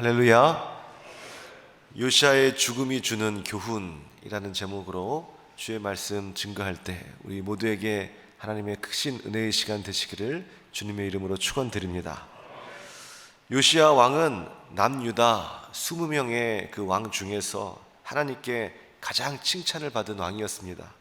할렐루야. 요시아의 죽음이 주는 교훈이라는 제목으로 주의 말씀 증거할 때 우리 모두에게 하나님의 크신 은혜의 시간 되시기를 주님의 이름으로 축원드립니다. 요시아 왕은 남유다 20명의 그 왕 중에서 하나님께 가장 칭찬을 받은 왕이었습니다.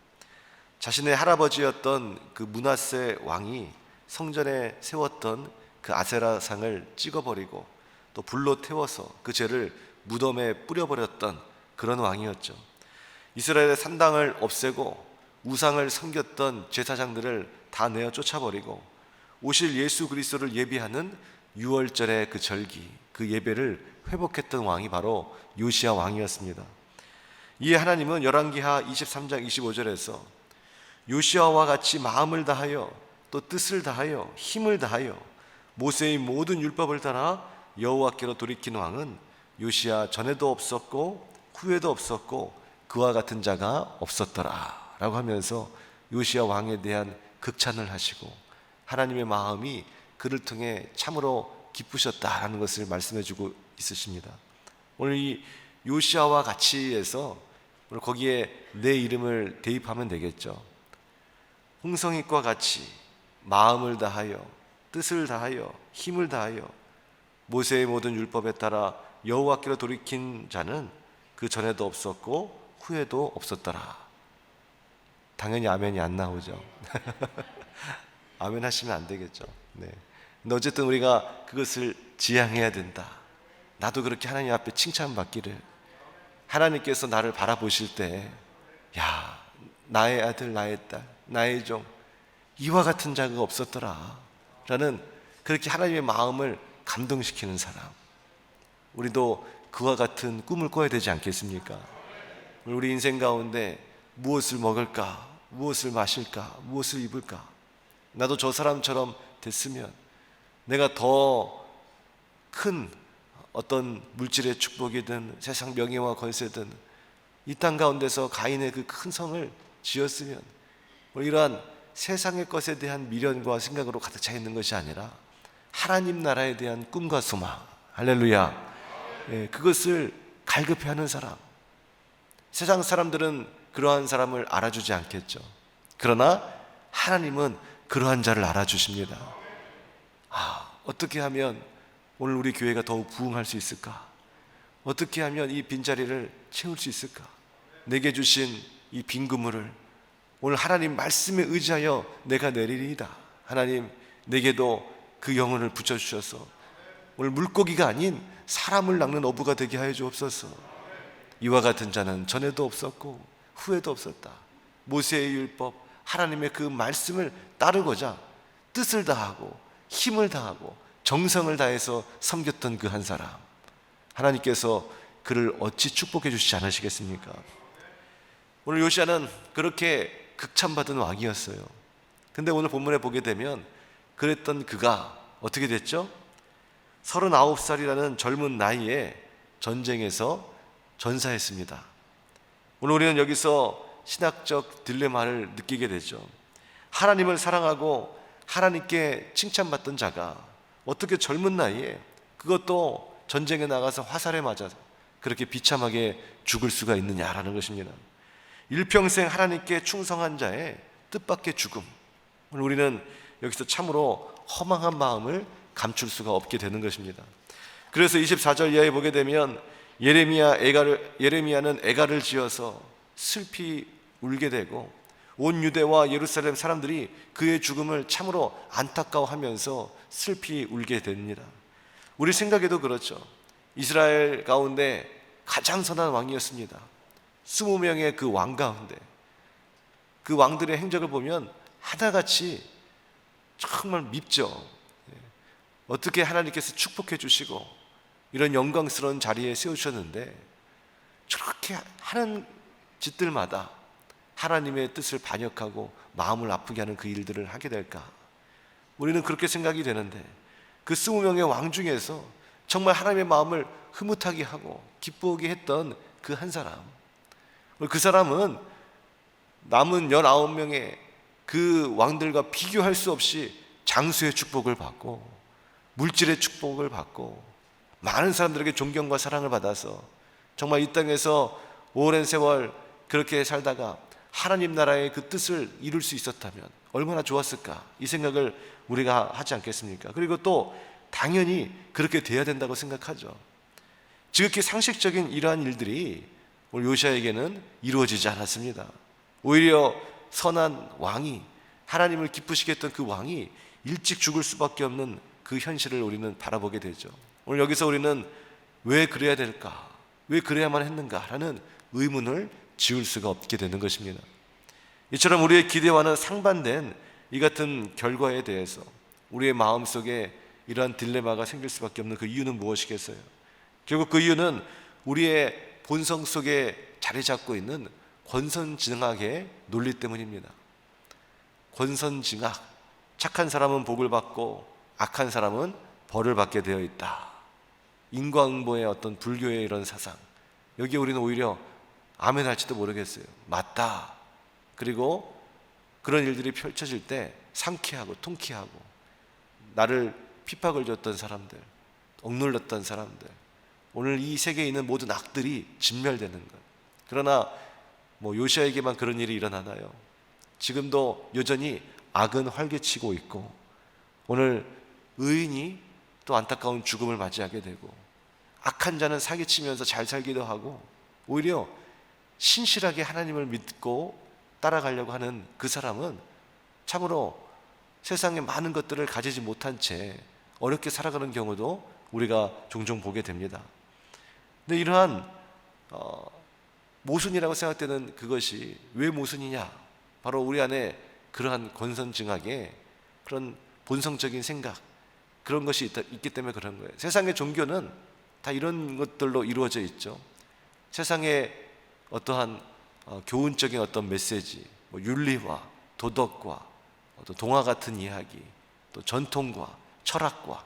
자신의 할아버지였던 그 문하세 왕이 성전에 세웠던 그 아세라상을 찍어버리고 또 불로 태워서 그 죄를 무덤에 뿌려버렸던 그런 왕이었죠. 이스라엘의 산당을 없애고 우상을 섬겼던 제사장들을 다 내어 쫓아버리고 오실 예수 그리스도를 예비하는 유월절의 그 절기, 그 예배를 회복했던 왕이 바로 요시아 왕이었습니다. 이에 하나님은 열왕기하 23장 25절에서 요시아와 같이 마음을 다하여 또 뜻을 다하여 힘을 다하여 모세의 모든 율법을 따라 여호와께로 돌이킨 왕은 요시아 전에도 없었고 후에도 없었고 그와 같은 자가 없었더라라고 하면서 요시아 왕에 대한 극찬을 하시고 하나님의 마음이 그를 통해 참으로 기쁘셨다라는 것을 말씀해 주고 있으십니다. 오늘 이 요시아와 같이에서 오늘 거기에 내 이름을 대입하면 되겠죠. 홍성익과 같이 마음을 다하여 뜻을 다하여 힘을 다하여 모세의 모든 율법에 따라 여호와께로 돌이킨 자는 그 전에도 없었고 후에도 없었더라. 당연히 아멘이 안 나오죠. 아멘 하시면 안 되겠죠. 네. 근데 어쨌든 우리가 그것을 지향해야 된다. 나도 그렇게 하나님 앞에 칭찬받기를 하나님께서 나를 바라보실 때, 야, 나의 아들, 나의 딸, 나의 종, 이와 같은 자가 없었더라. 라는 그렇게 하나님의 마음을 감동시키는 사람. 우리도 그와 같은 꿈을 꿔야 되지 않겠습니까? 우리 인생 가운데 무엇을 먹을까? 무엇을 마실까? 무엇을 입을까? 나도 저 사람처럼 됐으면 내가 더 큰 어떤 물질의 축복이든 세상 명예와 권세든 이 땅 가운데서 가인의 그 큰 성을 지었으면 뭐 이러한 세상의 것에 대한 미련과 생각으로 가득 차 있는 것이 아니라 하나님 나라에 대한 꿈과 소망 할렐루야 예, 그것을 갈급해 하는 사람 세상 사람들은 그러한 사람을 알아주지 않겠죠 그러나 하나님은 그러한 자를 알아주십니다 아, 어떻게 하면 오늘 우리 교회가 더욱 부흥할 수 있을까? 어떻게 하면 이 빈자리를 채울 수 있을까? 내게 주신 이 빈 그물을 오늘 하나님 말씀에 의지하여 내가 내리리이다. 하나님 내게도 그 영혼을 붙여주셔서 오늘 물고기가 아닌 사람을 낚는 어부가 되게 하여 주옵소서. 이와 같은 자는 전에도 없었고 후에도 없었다. 모세의 율법, 하나님의 그 말씀을 따르고자 뜻을 다하고 힘을 다하고 정성을 다해서 섬겼던 그 한 사람. 하나님께서 그를 어찌 축복해 주시지 않으시겠습니까? 오늘 요시아는 그렇게 극찬받은 왕이었어요. 근데 오늘 본문에 보게 되면 그랬던 그가 어떻게 됐죠? 39살이라는 젊은 나이에 전쟁에서 전사했습니다. 오늘 우리는 여기서 신학적 딜레마를 느끼게 되죠. 하나님을 사랑하고 하나님께 칭찬받던 자가 어떻게 젊은 나이에 그것도 전쟁에 나가서 화살에 맞아서 그렇게 비참하게 죽을 수가 있느냐라는 것입니다. 일평생 하나님께 충성한 자의 뜻밖의 죽음. 오늘 우리는 여기서 참으로 허망한 마음을 감출 수가 없게 되는 것입니다. 그래서 24절 이하에 보게 되면 예레미야 애가를 예레미야는 애가를 지어서 슬피 울게 되고 온 유대와 예루살렘 사람들이 그의 죽음을 참으로 안타까워하면서 슬피 울게 됩니다. 우리 생각에도 그렇죠. 이스라엘 가운데 가장 선한 왕이었습니다. 20명의 그 왕 가운데 그 왕들의 행적을 보면 하나같이 정말 밉죠. 예. 어떻게 하나님께서 축복해 주시고 이런 영광스러운 자리에 세우셨는데 저렇게 하는 짓들마다 하나님의 뜻을 반역하고 마음을 아프게 하는 그 일들을 하게 될까? 우리는 그렇게 생각이 되는데 그 스무 명의 왕 중에서 정말 하나님의 마음을 흐뭇하게 하고 기쁘게 했던 그 한 사람. 그 사람은 남은 19명의 그 왕들과 비교할 수 없이 장수의 축복을 받고 물질의 축복을 받고 많은 사람들에게 존경과 사랑을 받아서 정말 이 땅에서 오랜 세월 그렇게 살다가 하나님 나라의 그 뜻을 이룰 수 있었다면 얼마나 좋았을까 이 생각을 우리가 하지 않겠습니까? 그리고 또 당연히 그렇게 돼야 된다고 생각하죠. 지극히 상식적인 이러한 일들이 오늘 요시아에게는 이루어지지 않았습니다. 오히려 선한 왕이 하나님을 기쁘시게 했던 그 왕이 일찍 죽을 수밖에 없는 그 현실을 우리는 바라보게 되죠. 오늘 여기서 우리는 왜 그래야 될까? 왜 그래야만 했는가라는 의문을 지울 수가 없게 되는 것입니다. 이처럼 우리의 기대와는 상반된 이 같은 결과에 대해서 우리의 마음 속에 이러한 딜레마가 생길 수밖에 없는 그 이유는 무엇이겠어요? 결국 그 이유는 우리의 본성 속에 자리 잡고 있는 권선징악의 논리 때문입니다. 권선징악, 착한 사람은 복을 받고 악한 사람은 벌을 받게 되어 있다. 인과응보의 어떤 불교의 이런 사상. 여기 우리는 오히려 아멘 할지도 모르겠어요. 맞다. 그리고 그런 일들이 펼쳐질 때 상쾌하고 통쾌하고 나를 핍박을 줬던 사람들, 억눌렀던 사람들, 오늘 이 세계에 있는 모든 악들이 진멸되는 것. 그러나 뭐 요시아에게만 그런 일이 일어나나요? 지금도 여전히 악은 활개치고 있고 오늘 의인이 또 안타까운 죽음을 맞이하게 되고 악한 자는 사기치면서 잘 살기도 하고 오히려 신실하게 하나님을 믿고 따라가려고 하는 그 사람은 참으로 세상에 많은 것들을 가지지 못한 채 어렵게 살아가는 경우도 우리가 종종 보게 됩니다. 근데 이러한 어, 모순이라고 생각되는 그것이 왜 모순이냐? 바로 우리 안에 그러한 권선징악의 그런 본성적인 생각 그런 것이 있다, 있기 때문에 그런 거예요. 세상의 종교는 다 이런 것들로 이루어져 있죠. 세상의 어떠한 어, 교훈적인 어떤 메시지, 뭐 윤리와 도덕과 또 동화 같은 이야기, 또 전통과 철학과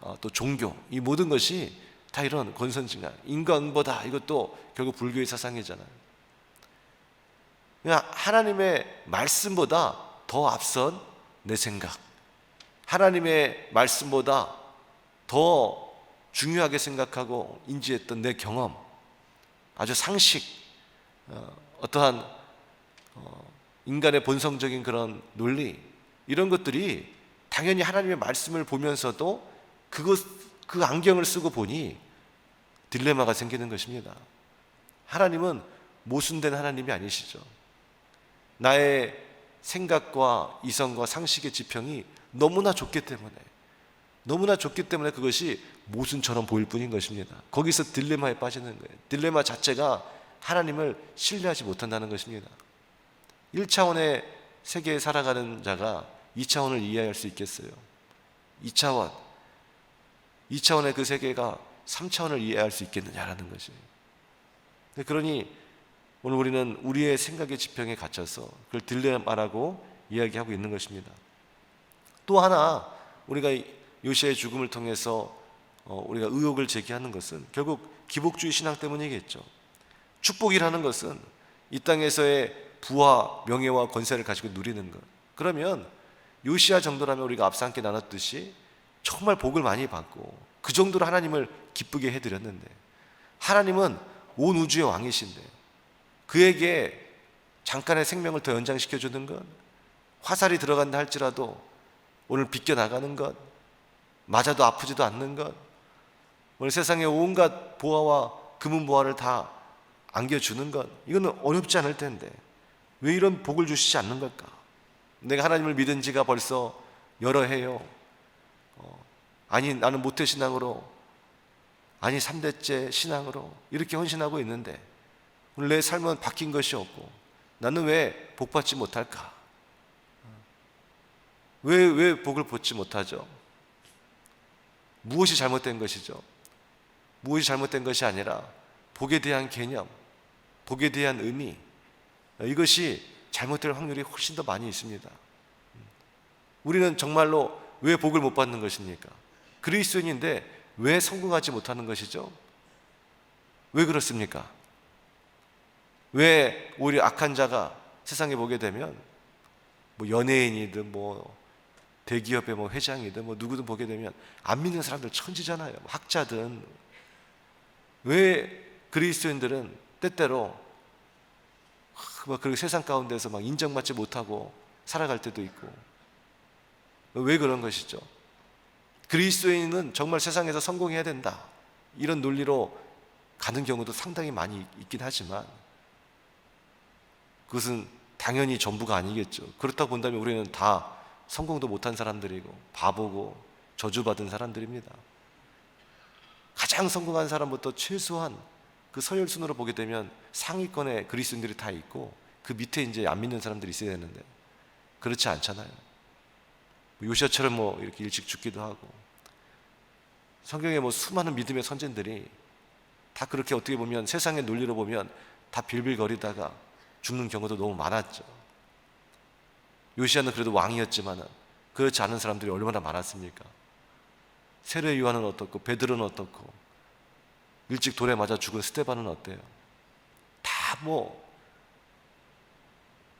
어, 또 종교 이 모든 것이 다 이런 권선징악, 인과응보다 이것도 결국 불교의 사상이잖아요. 그냥 하나님의 말씀보다 더 앞선 내 생각, 하나님의 말씀보다 더 중요하게 생각하고 인지했던 내 경험, 아주 상식, 어, 어떠한 어, 인간의 본성적인 그런 논리 이런 것들이 당연히 하나님의 말씀을 보면서도 그것 그 안경을 쓰고 보니 딜레마가 생기는 것입니다. 하나님은 모순된 하나님이 아니시죠. 나의 생각과 이성과 상식의 지평이 너무나 좋기 때문에 너무나 좋기 때문에 그것이 모순처럼 보일 뿐인 것입니다. 거기서 딜레마에 빠지는 거예요. 딜레마 자체가 하나님을 신뢰하지 못한다는 것입니다. 1차원의 세계에 살아가는 자가 2차원을 이해할 수 있겠어요? 2차원, 2차원의 그 세계가 3차원을 이해할 수 있겠느냐라는 것이. 그러니 오늘 우리는 우리의 생각의 지평에 갇혀서 그걸 딜레마라고 이야기하고 있는 것입니다. 또 하나 우리가 요시의 죽음을 통해서 어, 우리가 의혹을 제기하는 것은 결국 기복주의 신앙 때문이겠죠. 축복이라는 것은 이 땅에서의 부와 명예와 권세를 가지고 누리는 것. 그러면 요시아 정도라면 우리가 앞서 함께 나눴듯이 정말 복을 많이 받고 그 정도로 하나님을 기쁘게 해드렸는데 하나님은 온 우주의 왕이신데 그에게 잠깐의 생명을 더 연장시켜 주는 것 화살이 들어간다 할지라도 오늘 비껴 나가는 것 맞아도 아프지도 않는 것 오늘 세상의 온갖 보화와 금은 보화를 다 안겨 주는 것 이거는 어렵지 않을 텐데 왜 이런 복을 주시지 않는 걸까? 내가 하나님을 믿은 지가 벌써 여러 해요. 어, 아니 나는 모태 신앙으로 아니 3대째 신앙으로 이렇게 헌신하고 있는데 오늘 내 삶은 바뀐 것이 없고 나는 왜 복받지 못할까? 왜, 왜 복을 받지 못하죠? 무엇이 잘못된 것이죠? 무엇이 잘못된 것이 아니라 복에 대한 개념, 복에 대한 의미, 이것이 잘못될 확률이 훨씬 더 많이 있습니다. 우리는 정말로 왜 복을 못 받는 것입니까? 그리스도인인데 왜 성공하지 못하는 것이죠? 왜 그렇습니까? 왜 오히려 악한 자가 세상에 보게 되면 뭐 연예인이든 뭐 대기업의 뭐 회장이든 뭐 누구든 보게 되면 안 믿는 사람들 천지잖아요. 학자든 왜 그리스도인들은 때때로 막 그렇게 세상 가운데서 막 인정받지 못하고 살아갈 때도 있고 왜 그런 것이죠? 그리스도인은 정말 세상에서 성공해야 된다 이런 논리로 가는 경우도 상당히 많이 있긴 하지만 그것은 당연히 전부가 아니겠죠. 그렇다고 본다면 우리는 다 성공도 못한 사람들이고 바보고 저주받은 사람들입니다. 가장 성공한 사람부터 최소한 그 서열 순으로 보게 되면 상위권에 그리스도인들이 다 있고 그 밑에 이제 안 믿는 사람들이 있어야 되는데 그렇지 않잖아요. 뭐 요시아처럼 뭐 이렇게 일찍 죽기도 하고 성경에 뭐 수많은 믿음의 선진들이 다 그렇게 어떻게 보면 세상의 논리로 보면 다 빌빌거리다가 죽는 경우도 너무 많았죠. 요시아는 그래도 왕이었지만 그렇지 않은 사람들이 얼마나 많았습니까? 세례 요한은 어떻고 베드로는 어떻고 일찍 돌에 맞아 죽은 스테반은 어때요? 다 뭐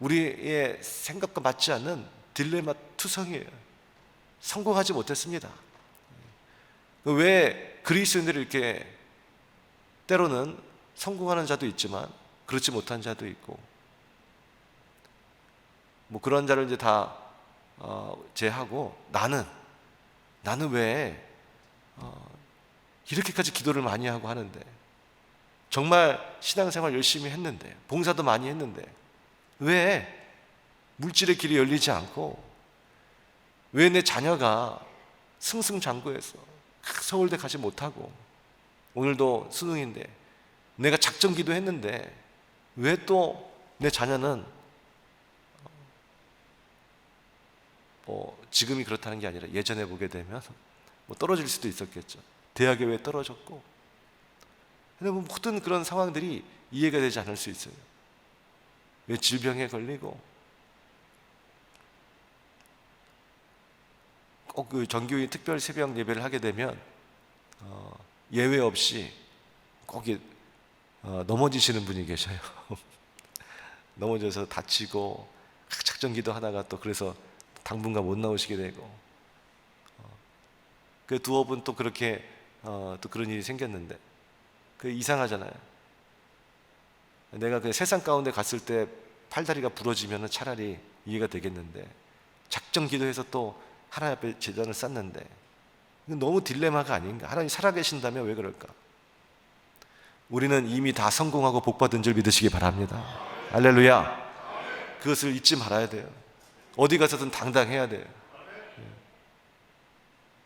우리의 생각과 맞지 않는 딜레마 투성이에요. 성공하지 못했습니다. 왜 그리스도인들이 이렇게 때로는 성공하는 자도 있지만 그렇지 못한 자도 있고 뭐 그런 자를 이제 다 어, 제하고 나는 나는 왜 어, 이렇게까지 기도를 많이 하고 하는데 정말 신앙생활 열심히 했는데 봉사도 많이 했는데 왜 물질의 길이 열리지 않고 왜 내 자녀가 승승장구해서 서울대 가지 못하고 오늘도 수능인데 내가 작정 기도했는데 왜 또 내 자녀는 뭐 지금이 그렇다는 게 아니라 예전에 보게 되면 뭐 떨어질 수도 있었겠죠. 대학에 왜 떨어졌고. 근데 뭐 모든 그런 상황들이 이해가 되지 않을 수 있어요. 왜 질병에 걸리고 꼭 그 정교인 특별 새벽 예배를 하게 되면 어, 예외 없이 꼭 이- 어, 넘어지시는 분이 계셔요. 넘어져서 다치고 작정기도 하다가 또 그래서 당분간 못 나오시게 되고 그 두어 분 또 그렇게 어, 또 그런 일이 생겼는데 그 이상하잖아요. 내가 그 세상 가운데 갔을 때 팔다리가 부러지면 차라리 이해가 되겠는데 작정 기도 해서 또 하나님 앞에 재단을 쌓는데 너무 딜레마가 아닌가? 하나님 살아계신다면 왜 그럴까? 우리는 이미 다 성공하고 복받은 줄 믿으시기 바랍니다. 알렐루야. 그것을 잊지 말아야 돼요. 어디 가서든 당당해야 돼요.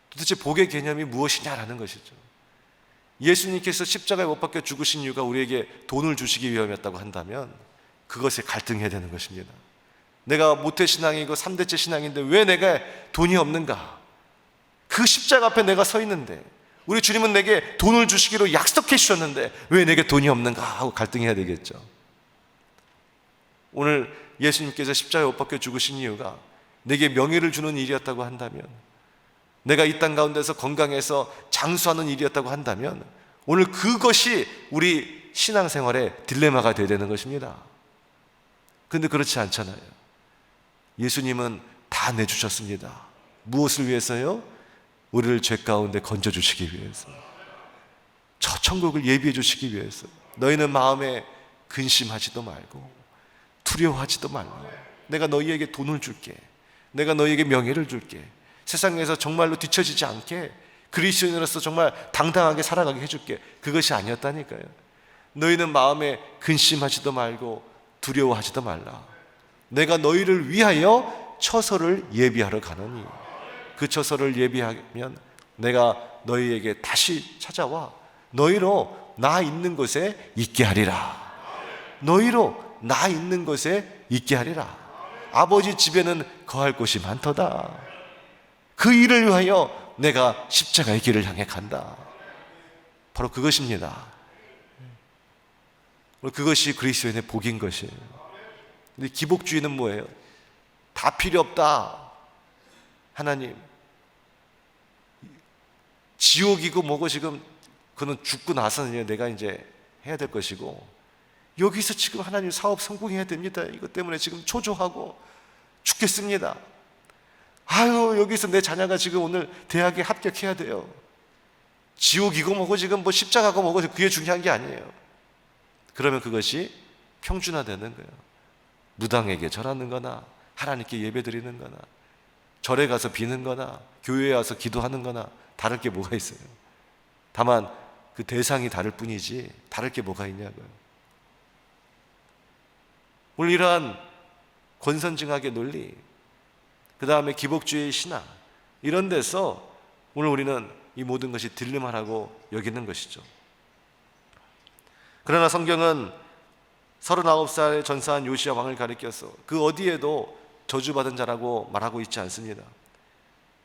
도대체 복의 개념이 무엇이냐라는 것이죠. 예수님께서 십자가에 못 박혀 죽으신 이유가 우리에게 돈을 주시기 위함이었다고 한다면 그것에 갈등해야 되는 것입니다. 내가 모태 신앙이고 삼대째 신앙인데 왜 내가 돈이 없는가? 그 십자가 앞에 내가 서 있는데 우리 주님은 내게 돈을 주시기로 약속해 주셨는데 왜 내게 돈이 없는가 하고 갈등해야 되겠죠. 오늘 예수님께서 십자가에 못 박혀 죽으신 이유가 내게 명예를 주는 일이었다고 한다면 내가 이 땅 가운데서 건강해서 장수하는 일이었다고 한다면 오늘 그것이 우리 신앙생활의 딜레마가 되어야 되는 것입니다. 근데 그렇지 않잖아요. 예수님은 다 내주셨습니다. 무엇을 위해서요? 우리를 죄 가운데 건져주시기 위해서. 저 천국을 예비해 주시기 위해서. 너희는 마음에 근심하지도 말고 두려워하지도 말고 내가 너희에게 돈을 줄게. 내가 너희에게 명예를 줄게. 세상에서 정말로 뒤처지지 않게 그리스도인으로서 정말 당당하게 살아가게 해줄게. 그것이 아니었다니까요. 너희는 마음에 근심하지도 말고 두려워하지도 말라. 내가 너희를 위하여 처소를 예비하러 가느니 그 처소를 예비하면 내가 너희에게 다시 찾아와 너희로 나 있는 곳에 있게 하리라. 너희로 나 있는 곳에 있게 하리라. 아버지 집에는 거할 곳이 많도다. 그 일을 위하여 내가 십자가의 길을 향해 간다. 바로 그것입니다. 그것이 그리스도인의 복인 것이에요. 근데 기복주의는 뭐예요? 다 필요 없다. 하나님. 지옥이고 뭐고 지금 그는 죽고 나서는 내가 이제 해야 될 것이고 여기서 지금 하나님 사업 성공해야 됩니다. 이것 때문에 지금 초조하고 죽겠습니다. 아유, 여기서 내 자녀가 지금 오늘 대학에 합격해야 돼요. 지옥이고 뭐고 지금 뭐 십자가고 뭐고 그게 중요한 게 아니에요. 그러면 그것이 평준화되는 거예요. 무당에게 절하는 거나 하나님께 예배 드리는 거나 절에 가서 비는 거나 교회에 와서 기도하는 거나 다를 게 뭐가 있어요. 다만 그 대상이 다를 뿐이지 다를 게 뭐가 있냐고요. 오늘 이러한 권선징악의 논리, 그 다음에 기복주의 신앙, 이런 데서 오늘 우리는 이 모든 것이 딜레마라고 여기는 것이죠. 그러나 성경은 39살의 전사한 요시아 왕을 가리켜서 그 어디에도 저주받은 자라고 말하고 있지 않습니다.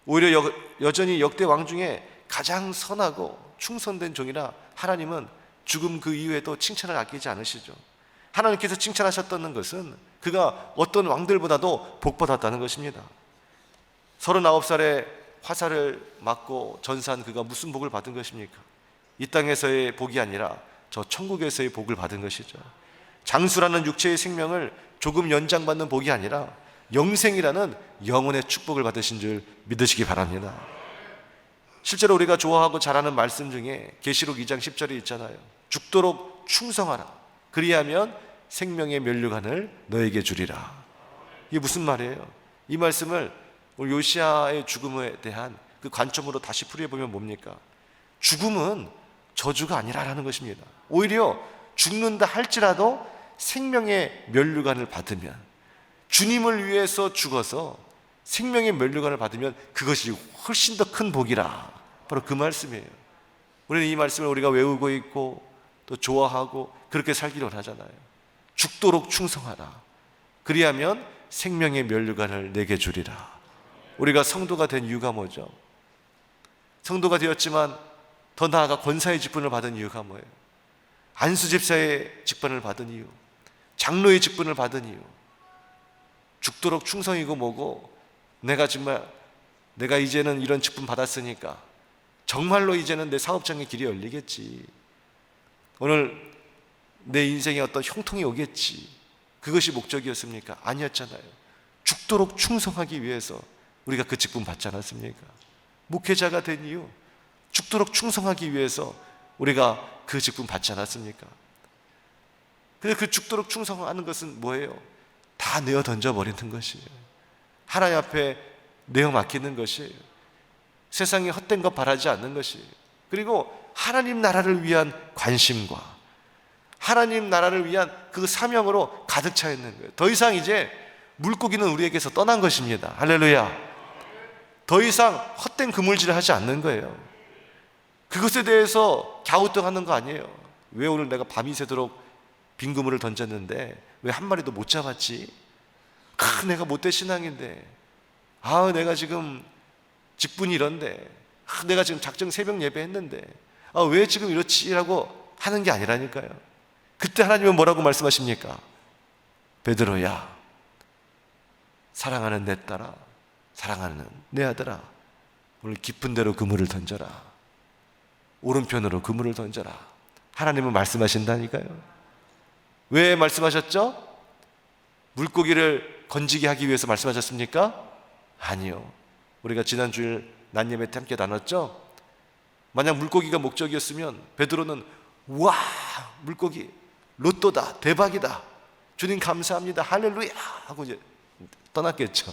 오히려 여, 여전히 역대 왕 중에 가장 선하고 충성된 종이라 하나님은 죽음 그 이후에도 칭찬을 아끼지 않으시죠. 하나님께서 칭찬하셨다는 것은 그가 어떤 왕들보다도 복받았다는 것입니다. 39살에 화살을 맞고 전사한 그가 무슨 복을 받은 것입니까? 이 땅에서의 복이 아니라 저 천국에서의 복을 받은 것이죠. 장수라는 육체의 생명을 조금 연장받는 복이 아니라 영생이라는 영혼의 축복을 받으신 줄 믿으시기 바랍니다. 실제로 우리가 좋아하고 잘하는 말씀 중에 계시록 2장 10절에 있잖아요. 죽도록 충성하라. 그리하면 생명의 면류관을 너에게 주리라. 이게 무슨 말이에요? 이 말씀을 요시아의 죽음에 대한 그 관점으로 다시 풀이해 보면 뭡니까? 죽음은 저주가 아니라라는 것입니다. 오히려 죽는다 할지라도 생명의 면류관을 받으면 주님을 위해서 죽어서 생명의 면류관을 받으면 그것이 훨씬 더 큰 복이라. 바로 그 말씀이에요. 우리는 이 말씀을 우리가 외우고 있고 또 좋아하고 그렇게 살기를 하잖아요. 죽도록 충성하라. 그리하면 생명의 면류관을 내게 주리라. 우리가 성도가 된 이유가 뭐죠? 성도가 되었지만 더 나아가 권사의 직분을 받은 이유가 뭐예요? 안수 집사의 직분을 받은 이유, 장로의 직분을 받은 이유, 죽도록 충성이고 뭐고 내가 정말 내가 이제는 이런 직분 받았으니까 정말로 이제는 내 사업장의 길이 열리겠지. 오늘 내 인생에 어떤 형통이 오겠지. 그것이 목적이었습니까? 아니었잖아요. 죽도록 충성하기 위해서 우리가 그 직분 받지 않았습니까? 목회자가 된 이유, 죽도록 충성하기 위해서 우리가 그 직분 받지 않았습니까? 근데 그 죽도록 충성하는 것은 뭐예요? 다 내어 던져버리는 것이에요. 하나님 앞에 내어 맡기는 것이에요. 세상에 헛된 것 바라지 않는 것이에요. 그리고 하나님 나라를 위한 관심과 하나님 나라를 위한 그 사명으로 가득 차 있는 거예요. 더 이상 이제 물고기는 우리에게서 떠난 것입니다. 할렐루야. 더 이상 헛된 그물질을 하지 않는 거예요. 그것에 대해서 갸우뚱하는 거 아니에요. 왜 오늘 내가 밤이 새도록 빈 그물을 던졌는데 왜 한 마리도 못 잡았지? 아, 내가 못된 신앙인데. 아, 내가 지금 직분이 이런데. 아, 내가 지금 작정 새벽 예배했는데. 아, 왜 지금 이렇지라고 하는 게 아니라니까요. 그때 하나님은 뭐라고 말씀하십니까? 베드로야, 사랑하는 내 딸아, 사랑하는 내 아들아, 오늘 깊은 데로 그물을 던져라. 오른편으로 그물을 던져라. 하나님은 말씀하신다니까요. 왜 말씀하셨죠? 물고기를 건지게 하기 위해서 말씀하셨습니까? 아니요. 우리가 지난 주일 때 함께 나눴죠? 만약 물고기가 목적이었으면 베드로는 와 물고기 로또다 대박이다 주님 감사합니다 할렐루야 하고 이제 떠났겠죠.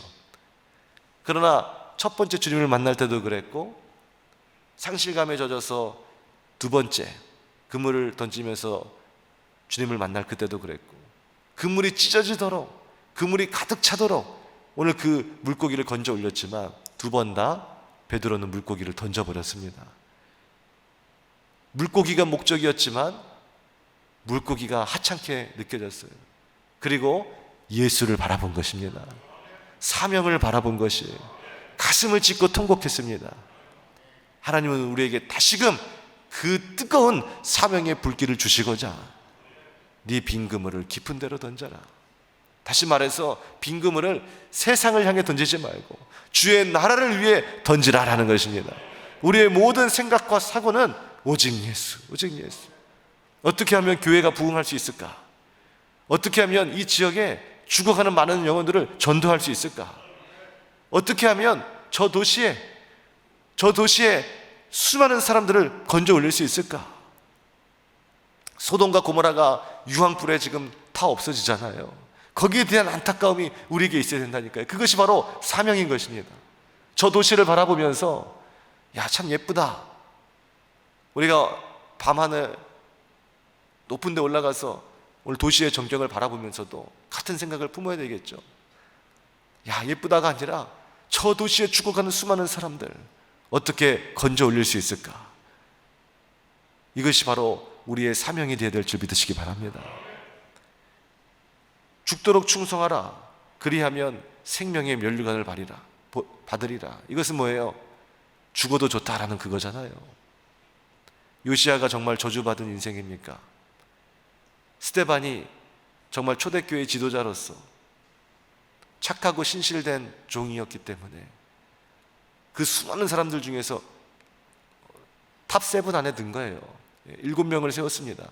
그러나 첫 번째 주님을 만날 때도 그랬고 상실감에 젖어서 두 번째 그물을 던지면서 주님을 만날 그때도 그랬고 그물이 찢어지도록 그물이 가득 차도록 오늘 그 물고기를 건져 올렸지만 두 번 다 베드로는 물고기를 던져 버렸습니다. 물고기가 목적이었지만 물고기가 하찮게 느껴졌어요. 그리고 예수를 바라본 것입니다. 사명을 바라본 것이에요. 가슴을 찢고 통곡했습니다. 하나님은 우리에게 다시금 그 뜨거운 사명의 불길을 주시고자 네 빈 그물을 깊은 데로 던져라. 다시 말해서 빈 그물을 세상을 향해 던지지 말고 주의 나라를 위해 던지라라는 것입니다. 우리의 모든 생각과 사고는 오직 예수, 오직 예수. 어떻게 하면 교회가 부흥할 수 있을까? 어떻게 하면 이 지역에 죽어가는 많은 영혼들을 전도할 수 있을까? 어떻게 하면 저 도시에 저 도시에 수많은 사람들을 건져 올릴 수 있을까? 소돔과 고모라가 유황불에 지금 다 없어지잖아요. 거기에 대한 안타까움이 우리에게 있어야 된다니까요. 그것이 바로 사명인 것입니다. 저 도시를 바라보면서 야, 참 예쁘다. 우리가 밤하늘 높은 데 올라가서 오늘 도시의 전경을 바라보면서도 같은 생각을 품어야 되겠죠. 야, 예쁘다가 아니라 저 도시에 죽어가는 수많은 사람들 어떻게 건져 올릴 수 있을까? 이것이 바로 우리의 사명이 되어야 될 줄 믿으시기 바랍니다. 죽도록 충성하라. 그리하면 생명의 면류관을 받으리라. 보- 받으리라. 이것은 뭐예요? 죽어도 좋다라는 그거잖아요. 요시아가 정말 저주받은 인생입니까? 스테반이 정말 초대교회 지도자로서 착하고 신실된 종이었기 때문에 그 수많은 사람들 중에서 탑 세븐 안에 든 거예요. 예, 일곱 명을 세웠습니다.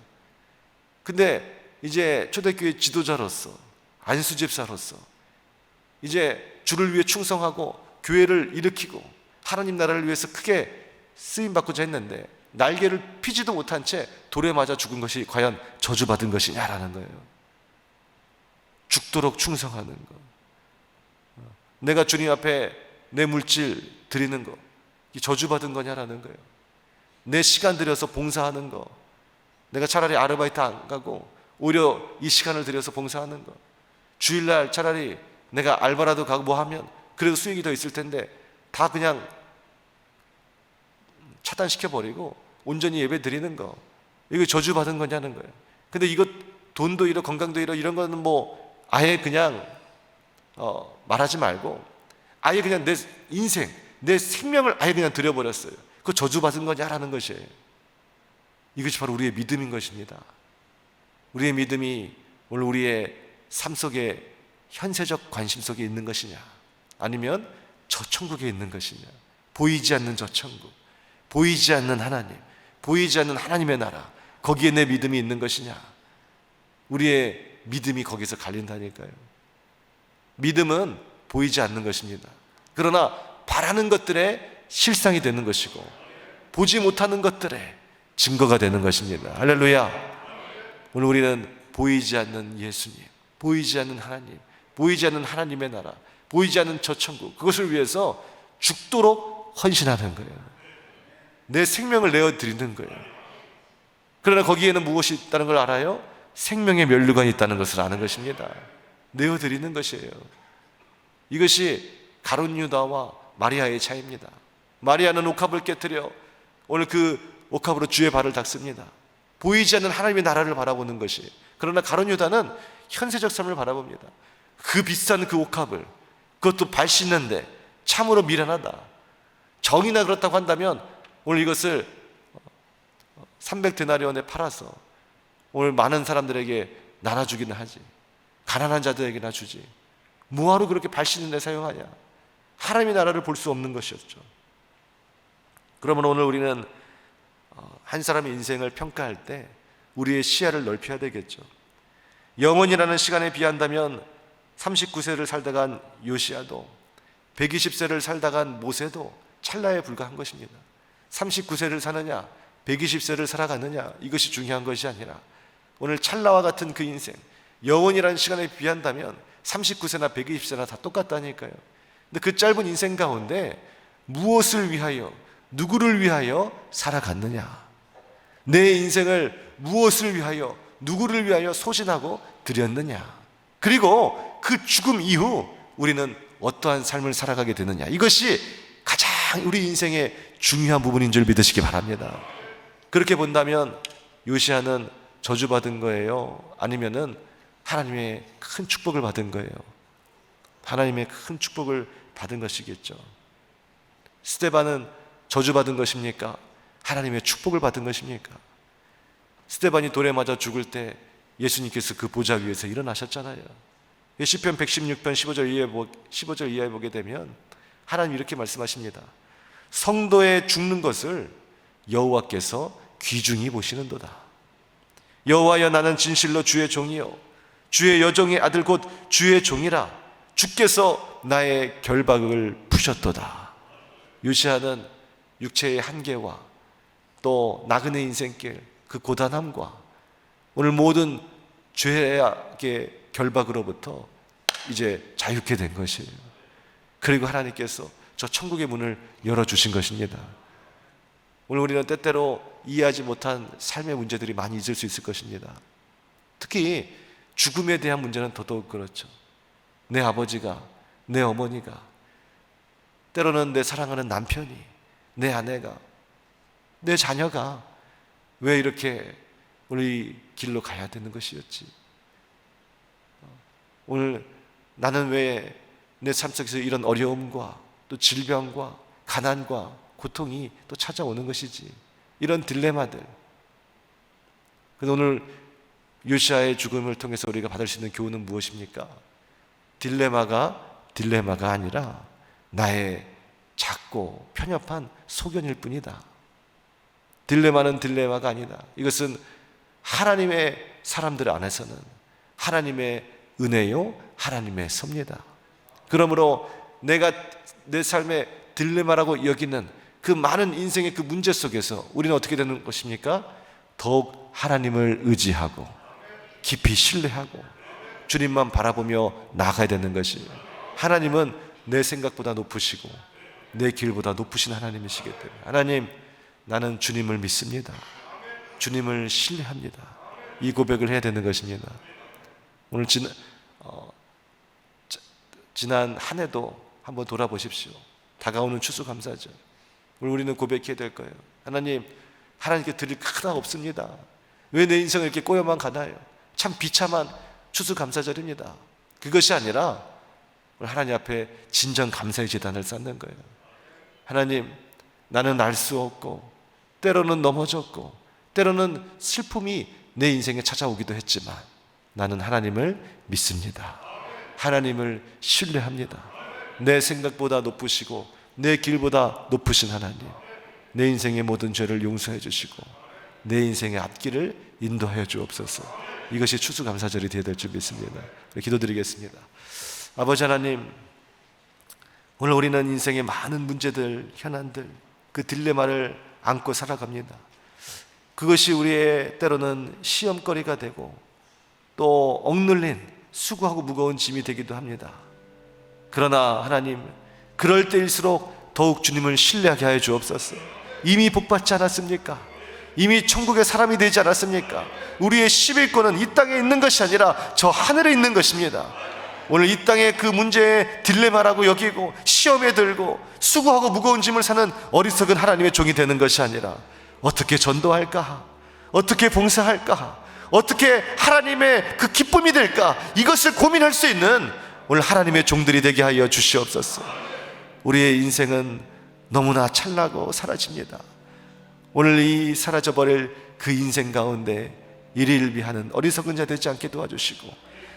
근데 이제 초대교회 지도자로서 안수집사로서 이제 주를 위해 충성하고 교회를 일으키고 하나님 나라를 위해서 크게 쓰임 받고자 했는데 날개를 피지도 못한 채 돌에 맞아 죽은 것이 과연 저주받은 것이냐라는 거예요. 죽도록 충성하는 거. 내가 주님 앞에 내 물질 드리는 거. 이 저주받은 거냐라는 거예요. 내 시간 들여서 봉사하는 거. 내가 차라리 아르바이트 안 가고 오히려 이 시간을 들여서 봉사하는 거. 주일날 차라리 내가 알바라도 가고 뭐 하면 그래도 수익이 더 있을 텐데 다 그냥 차단시켜 버리고 온전히 예배 드리는 거. 이거 저주받은 거냐는 거예요. 근데 이거 돈도 잃어 건강도 잃어 이런 거는 뭐 아예 그냥 어, 말하지 말고 아예 그냥 내 인생, 내 생명을 아예 그냥 드려버렸어요. 그 저주받은 거냐라는 것이에요. 이것이 바로 우리의 믿음인 것입니다. 우리의 믿음이 오늘 우리의 삶 속에 현세적 관심 속에 있는 것이냐, 아니면 저 천국에 있는 것이냐, 보이지 않는 저 천국, 보이지 않는 하나님, 보이지 않는 하나님의 나라, 거기에 내 믿음이 있는 것이냐, 우리의 믿음이 거기서 갈린다니까요. 믿음은 보이지 않는 것입니다. 그러나 바라는 것들의 실상이 되는 것이고 보지 못하는 것들의 증거가 되는 것입니다. 할렐루야. 오늘 우리는 보이지 않는 예수님, 보이지 않는 하나님, 보이지 않는 하나님의 나라, 보이지 않는 저 천국 그것을 위해서 죽도록 헌신하는 거예요. 내 생명을 내어 드리는 거예요. 그러나 거기에는 무엇이 있다는 걸 알아요? 생명의 면류관이 있다는 것을 아는 것입니다. 내어 드리는 것이에요. 이것이 가론 유다와 마리아의 차이입니다. 마리아는 옥합을 깨뜨려 오늘 그 옥합으로 주의 발을 닦습니다. 보이지 않는 하나님의 나라를 바라보는 것이. 그러나 가론 유다는 현세적 삶을 바라봅니다. 그 비싼 그 옥합을 그것도 발 씻는데 참으로 미련하다. 정이나 그렇다고 한다면 오늘 이것을 300데나리온에 팔아서 오늘 많은 사람들에게 나눠주기는 하지. 가난한 자들에게나 주지. 뭐하러 그렇게 발 씻는 데 사용하냐? 하나님의 나라를 볼 수 없는 것이었죠. 그러면 오늘 우리는 어, 한 사람의 인생을 평가할 때 우리의 시야를 넓혀야 되겠죠. 영원이라는 시간에 비한다면 39세를 살다간 요시아도 120세를 살다간 모세도 찰나에 불과한 것입니다. 39세를 사느냐, 120세를 살아가느냐 이것이 중요한 것이 아니라 오늘 찰나와 같은 그 인생 영원이라는 시간에 비한다면 39세나 120세나 다 똑같다니까요. 근데 그 짧은 인생 가운데 무엇을 위하여 누구를 위하여 살아갔느냐? 내 인생을 무엇을 위하여 누구를 위하여 소진하고 드렸느냐? 그리고 그 죽음 이후 우리는 어떠한 삶을 살아가게 되느냐? 이것이 가장 우리 인생의 중요한 부분인 줄 믿으시기 바랍니다. 그렇게 본다면 요시아는 저주받은 거예요? 아니면은 하나님의 큰 축복을 받은 거예요? 하나님의 큰 축복을 받은 것이겠죠. 스테반은 저주받은 것입니까? 하나님의 축복을 받은 것입니까? 스테반이 돌에 맞아 죽을 때 예수님께서 그 보좌 위에서 일어나셨잖아요. 시편 116편 15절 이하에 15절 이하에 보게 되면 하나님 이렇게 말씀하십니다. 성도의 죽는 것을 여호와께서 귀중히 보시는도다. 여호와여 나는 진실로 주의 종이요 주의 여종의 아들 곧 주의 종이라 주께서 나의 결박을 푸셨도다. 요시아는 육체의 한계와 또 나그네 인생길 그 고단함과 오늘 모든 죄악의 결박으로부터 이제 자유케 된 것이에요. 그리고 하나님께서 저 천국의 문을 열어주신 것입니다. 오늘 우리는 때때로 이해하지 못한 삶의 문제들이 많이 있을 수 있을 것입니다. 특히 죽음에 대한 문제는 더더욱 그렇죠. 내 아버지가, 내 어머니가, 때로는 내 사랑하는 남편이, 내 아내가, 내 자녀가 왜 이렇게 우리 길로 가야 되는 것이었지? 오늘 나는 왜 내 삶 속에서 이런 어려움과 또 질병과 가난과 고통이 또 찾아오는 것이지? 이런 딜레마들. 그래서 오늘 요시아의 죽음을 통해서 우리가 받을 수 있는 교훈은 무엇입니까? 딜레마가 딜레마가 아니라 나의 작고 편협한 소견일 뿐이다. 딜레마는 딜레마가 아니다. 이것은 하나님의 사람들 안에서는 하나님의 은혜요, 하나님의 섭니다. 그러므로 내가 내 삶의 딜레마라고 여기는 그 많은 인생의 그 문제 속에서 우리는 어떻게 되는 것입니까? 더욱 하나님을 의지하고 깊이 신뢰하고 주님만 바라보며 나아가야 되는 것이 하나님은 내 생각보다 높으시고 내 길보다 높으신 하나님이시기 때문에 하나님 나는 주님을 믿습니다. 주님을 신뢰합니다. 이 고백을 해야 되는 것입니다. 오늘 지난 어, 자- 지난 한 해도 한번 돌아보십시오. 다가오는 추수감사절. 우리는 고백해야 될 거예요. 하나님, 하나님께 드릴 크다 없습니다. 왜 내 인생을 이렇게 꼬여만 가나요? 참 비참한 추수감사절입니다. 그것이 아니라 하나님 앞에 진정 감사의 재단을 쌓는 거예요. 하나님, 나는 알 수 없고, 때로는 넘어졌고, 때로는 슬픔이 내 인생에 찾아오기도 했지만, 나는 하나님을 믿습니다. 하나님을 신뢰합니다. 내 생각보다 높으시고, 내 길보다 높으신 하나님, 내 인생의 모든 죄를 용서해 주시고, 내 인생의 앞길을 인도하여 주옵소서. 이것이 추수감사절이 되어야 될 줄 믿습니다. 기도드리겠습니다. 아버지 하나님, 오늘 우리는 인생의 많은 문제들, 현안들, 그 딜레마를 안고 살아갑니다. 그것이 우리의 때로는 시험거리가 되고 또 억눌린 수고하고 무거운 짐이 되기도 합니다. 그러나 하나님, 그럴 때일수록 더욱 주님을 신뢰하게 하여 주옵소서. 이미 복받지 않았습니까? 이미 천국의 사람이 되지 않았습니까? 우리의 11권은 이 땅에 있는 것이 아니라 저 하늘에 있는 것입니다. 오늘 이 땅의 그 문제의 딜레마라고 여기고 시험에 들고 수고하고 무거운 짐을 사는 어리석은 하나님의 종이 되는 것이 아니라 어떻게 전도할까? 어떻게 봉사할까? 어떻게 하나님의 그 기쁨이 될까? 이것을 고민할 수 있는 오늘 하나님의 종들이 되게 하여 주시옵소서. 우리의 인생은 너무나 찰나고 사라집니다. 오늘 이 사라져버릴 그 인생 가운데 일일비하는 어리석은 자 되지 않게 도와주시고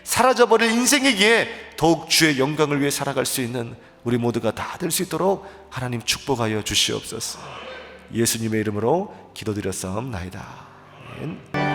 사라져버릴 인생이기에 더욱 주의 영광을 위해 살아갈 수 있는 우리 모두가 다 될 수 있도록 하나님 축복하여 주시옵소서. 예수님의 이름으로 기도드렸사옵나이다.